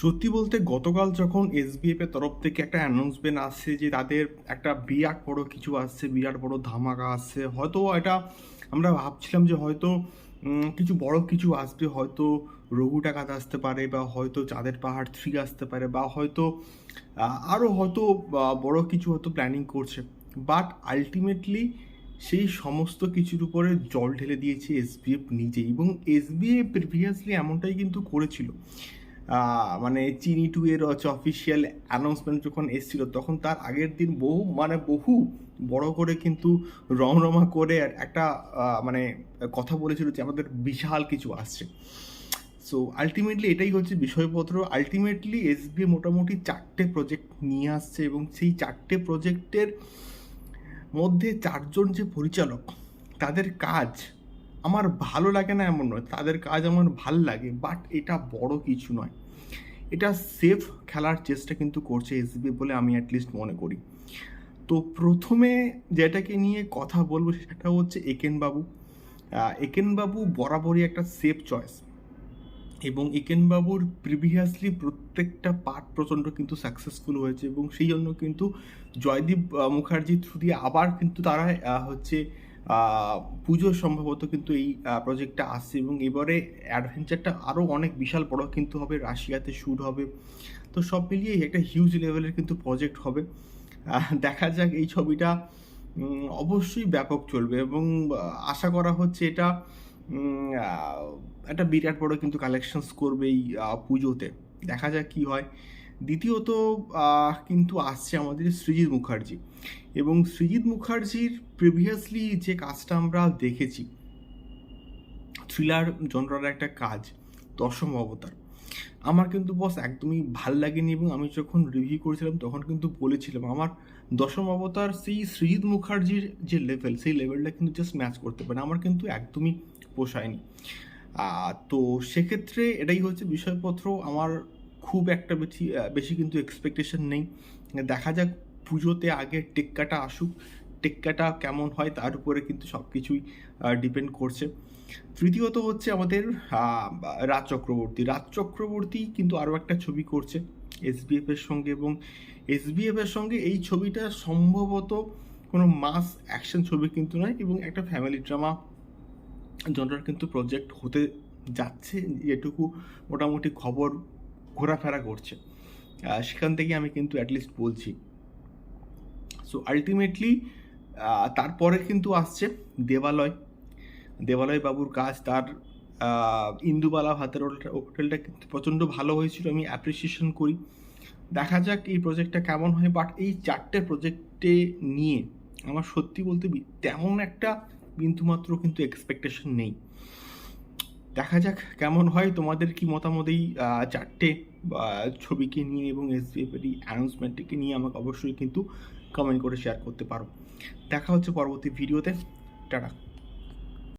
সত্যি বলতে গতকাল যখন এসবিএফ এর তরফ থেকে একটা অ্যানাউন্সমেন্ট আসছে যে তাদের একটা বিরাট বড় কিছু আসছে, বিরাট বড় ধামাকা আসছে, হয়তো এটা আমরা ভাবছিলাম যে হয়তো কিছু বড় কিছু আসবে, হয়তো রঘু টাকাতে আসতে পারে বা হয়তো চাঁদের পাহাড় থ্রি আসতে পারে বা হয়তো আরও হয়তো বড় কিছু হয়তো প্ল্যানিং করছে। বাট আলটিমেটলি সেই সমস্ত কিছুর উপরে জল ঢেলে দিয়েছে এসবিএফ নিজেই এবং এসবিএফ প্রিভিয়াসলি এমনটাই কিন্তু করেছিল। মানে চিনি টু এর হচ্ছে অফিসিয়াল অ্যানাউন্সমেন্ট যখন এসেছিল, তখন তার আগের দিন বহু মানে বহু বড় করে কিন্তু রমরমা করে একটা মানে কথা বলেছিল যে আমাদের বিশাল কিছু আসছে। সো আলটিমেটলি এটাই হচ্ছে বিষয়পত্র। আলটিমেটলি এসবিএ মোটামুটি চারটে প্রজেক্ট নিয়ে আসছে এবং সেই চারটে প্রজেক্টের মধ্যে চারজন যে পরিচালক, তাদের কাজ আমার ভালো লাগে না এমন নয়, তাদের কাজ আমার ভালো লাগে বাট এটা বড় কিছু নয়। এটা সেফ খেলার চেষ্টা কিন্তু করছে এসবি বলে আমি অ্যাটলিস্ট মনে করি। তো প্রথমে যেটাকে নিয়ে কথা বলব সেটা হচ্ছে একেন বাবু একেন বাবু বরাবরই একটা সেফ চয়েস এবং একেন বাবুর প্রিভিয়াসলি প্রত্যেকটা পার্ট প্রচণ্ড কিন্তু সাকসেসফুল হয়েছে এবং সেই জন্য কিন্তু জয়দীপ মুখার্জি থ্রু দিয়ে আবার কিন্তু তারা হচ্ছে পুজো সম্ভবত কিন্তু এই প্রজেক্টটা আসছে এবং এবারে অ্যাডভেঞ্চারটা আরও অনেক বিশাল বড় কিন্তু হবে, রাশিয়াতে শ্যুট হবে। তো সব মিলিয়ে একটা হিউজ লেভেলের কিন্তু প্রজেক্ট হবে। দেখা যাক এই ছবিটা অবশ্যই ব্যাপক চলবে এবং আশা করা হচ্ছে এটা একটা বিরাট বড় কিন্তু কালেকশনস করবে এই পুজোতে। দেখা যাক কি হয়। দ্বিতীয়ত কিন্তু আসছে আমাদের সৃজিৎ মুখার্জি। এবং সৃজিৎ মুখার্জির প্রিভিয়াসলি যে কাজটা আমরা দেখেছি থ্রিলার জনরার একটা কাজ, দশম অবতার। আমার কিন্তু বস একদমই ভালো লাগেনি এবং আমি যখন রিভিউ করেছিলাম তখন কিন্তু বলেছিলাম, আমার দশম অবতার সেই সৃজিৎ মুখার্জির যে লেভেল সেই লেভেলটা কিন্তু জাস্ট ম্যাচ করতে পারে। আমার কিন্তু একদমই পোষায়নি। তো সেক্ষেত্রে এটাই হচ্ছে বিষয়পত্র। আমার খুব একটা বেশি বেশি কিন্তু এক্সপেকটেশন নেই। দেখা যাক পুজোতে আগে টেক্কাটা আসুক, টেক্কাটা কেমন হয় তার উপরে কিন্তু সব কিছুই ডিপেন্ড করছে। তৃতীয়ত হচ্ছে আমাদের রাজ চক্রবর্তী। রাজ চক্রবর্তী কিন্তু আরও একটা ছবি করছে এসবিএফ এর সঙ্গে এবং এসবিএফ এর সঙ্গে এই ছবিটা সম্ভবত কোনো মাস অ্যাকশন ছবি কিন্তু নয় এবং একটা ফ্যামিলি ড্রামা জনরার কিন্তু প্রজেক্ট হতে যাচ্ছে। যেটুকু মোটামুটি খবর ঘোরাফেরা করছে। সেখান থেকে আমি কিন্তু অ্যাটলিস্ট বলছি। সো আলটিমেটলি তারপরে কিন্তু আসছে দেবালয়। দেবালয় বাবুর কাজ, তার ইন্দুবালা ভাতের হোটেলটা হোটেলটা কিন্তু প্রচণ্ড ভালো হয়েছিল, আমি অ্যাপ্রিসিয়েশন করি। দেখা যাক এই প্রজেক্টটা কেমন হয় বাট এই চারটে প্রজেক্টে নিয়ে আমার সত্যি বলতে তেমন একটা বিন্দুমাত্র কিন্তু এক্সপেকটেশন নেই। দেখা যাক কেমন হয়। তোমাদের কি মতামত এই চারটে ছবিকে নিয়ে এবং এস এর অ্যানাউন্সমেন্টটিকে নিয়ে আমাকে অবশ্যই কিন্তু কমেন্ট করে শেয়ার করতে পারো। দেখা হচ্ছে পরবর্তী ভিডিওতে টাটা।